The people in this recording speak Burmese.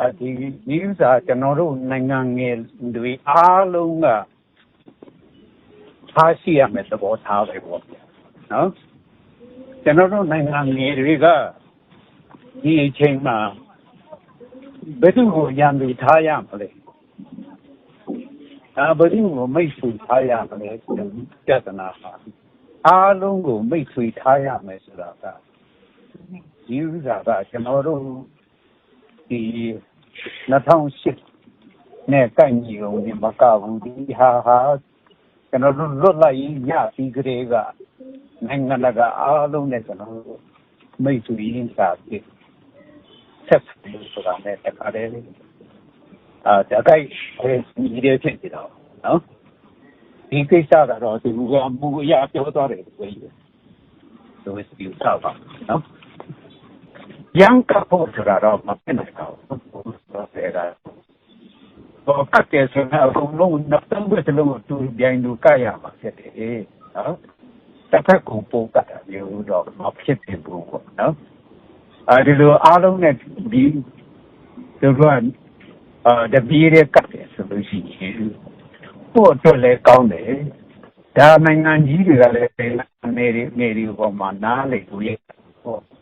အဲဒီဒီဥစ္စာကျွန်တော်တို့နိုင်ငံငယ်တွေအားလုံးကထားရှိရမယ်သဘောထားပဲပေါ့ဗျာနော်ကျွန်တော်တို့နိုင်ငံငယ်တွေကဒီအချိန်မှာဘယ်သူကိုရံပြီးထားရမလဲအာဘယ်သူကိုမိတ်ဆွေထားရမလဲဆိုတဲ့ပြဿနာပါအားလုံးကိုမိတ်ဆွေထားရမယ်ဆိုတာကဒီဥစ္စာကကျွန်တော်တို့ ဒီ2008နဲ့ကိုက်ညီအောင်ဒီမကဘူးဒီဟာဟာကျွန်တော်တို့လွတ်လပ်ရေးရပြီးကြတဲ့ကနိုင်ငံတကာအားလုံးနဲ့ကျွန်တော်တို့မိတ်ဆွေရင်းစားပြီးဆက်ပြီးဆိုတာနဲ့တခါတည်းအာတကိုက်အဲဒီရဖြစ်နေတော့နော်ဒီကိစ္စကတော့ဒီကမူအရာပြောသွားတယ်ဆိုရင်ဆိုရင်ဒီဥစ္စာပါနော် ရန်ကဖို့ဆိုတာတော့မဖြစ်နိုင်တော့ဘူးဆိုတော့အဲ့ဒါတော့ကတ်တဲ့ဆိုတော့အကုန်လုံးနှစ်တန်းပဲတလုံးတူပြိုင်တူကရမှာဖြစ်တယ်နော်တစ်ဖက်ကိုပို့ကတာမျိုးတော့မဖြစ်ဘူးပေါ့နော်အဲဒီလိုအားလုံးနဲ့ဒီတို့ကအာတပီးရဲ့ကတ်တယ်ဆိုလို့ရှိရင်ပို့တော့လည်းကောင်းတယ်ဒါနိုင်ငံကြီးတွေကလည်းနေရီနေရီပေါ်မှာနားလေကိုရဲ့ပေါ့